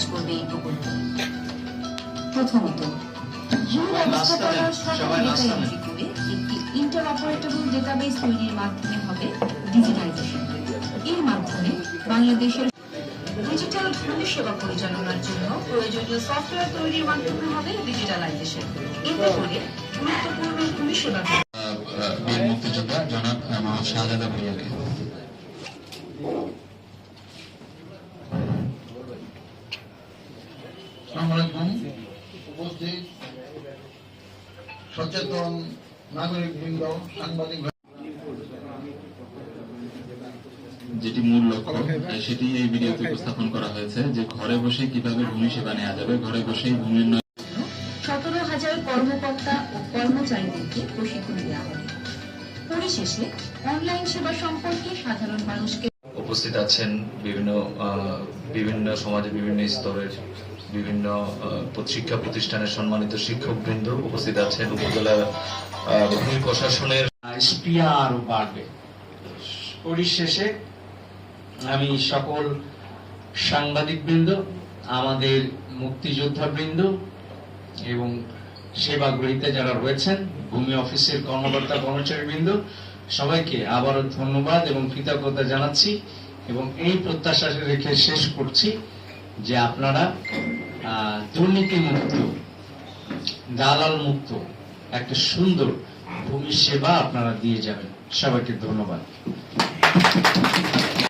কাজ করবে এই প্রকল্প। প্রথমত এন্ট্রি করে একটি ইন্টারঅপারেটেবল ডেটাবেস তৈরির মাধ্যমে হবে ডিজিটাইজেশন এর মাধ্যমে বাংলাদেশের ডিজিটাল ভূমি সেবা পরিচালনার জন্য প্রয়োজনীয় সফটওয়্যার তৈরির মাধ্যমে হবে ডিজিটালাইজেশন এতে করে গুরুত্বপূর্ণ বীর মুক্তিযোদ্ধা জনাব মোহাম্মদ শাহজাদা ভুইয়াকে। সালামালাইকুম উপস্থিত সচেতন নাগরিক বৃন্দ সাংবাদিক যেটি মূল লক্ষ্য সেটি এই ভিডিওতে উপস্থাপন করা হয়েছে যে ঘরে বসে কীভাবে ভূমি সেবা নেওয়া যাবে। ঘরে বসেই ভূমি সতেরো হাজার কর্মকর্তা ও কর্মচারীদেরকে প্রশিক্ষণ দেওয়া হবে। পরিশেষে অনলাইন সেবা সম্পর্কে সাধারণ মানুষকে উপস্থিত আছেন বিভিন্ন আহ, বিভিন্ন সমাজের বিভিন্ন স্তরের বিভিন্ন শিক্ষা প্রতিষ্ঠানের সম্মানিত শিক্ষকবৃন্দ উপস্থিত আছেন। উপজেলার ভূমি প্রশাসনের আরও বাড়বে। পরিশেষে আমি সকল সাংবাদিকবৃন্দ, আমাদের মুক্তিযোদ্ধা বৃন্দ এবং সেবা গ্রহীতা যারা রয়েছেন, ভূমি অফিসের কর্মকর্তা কর্মচারী বৃন্দ সবাইকে আবারও ধন্যবাদ এবং কৃতজ্ঞতা জানাচ্ছি এবং এই প্রত্যাশা রেখে শেষ করছি যে আপনারা দুর্নীতি মুক্ত দালাল মুক্ত একটা সুন্দর ভূমি সেবা আপনারা দিয়ে যাবেন। সবাইকে ধন্যবাদ।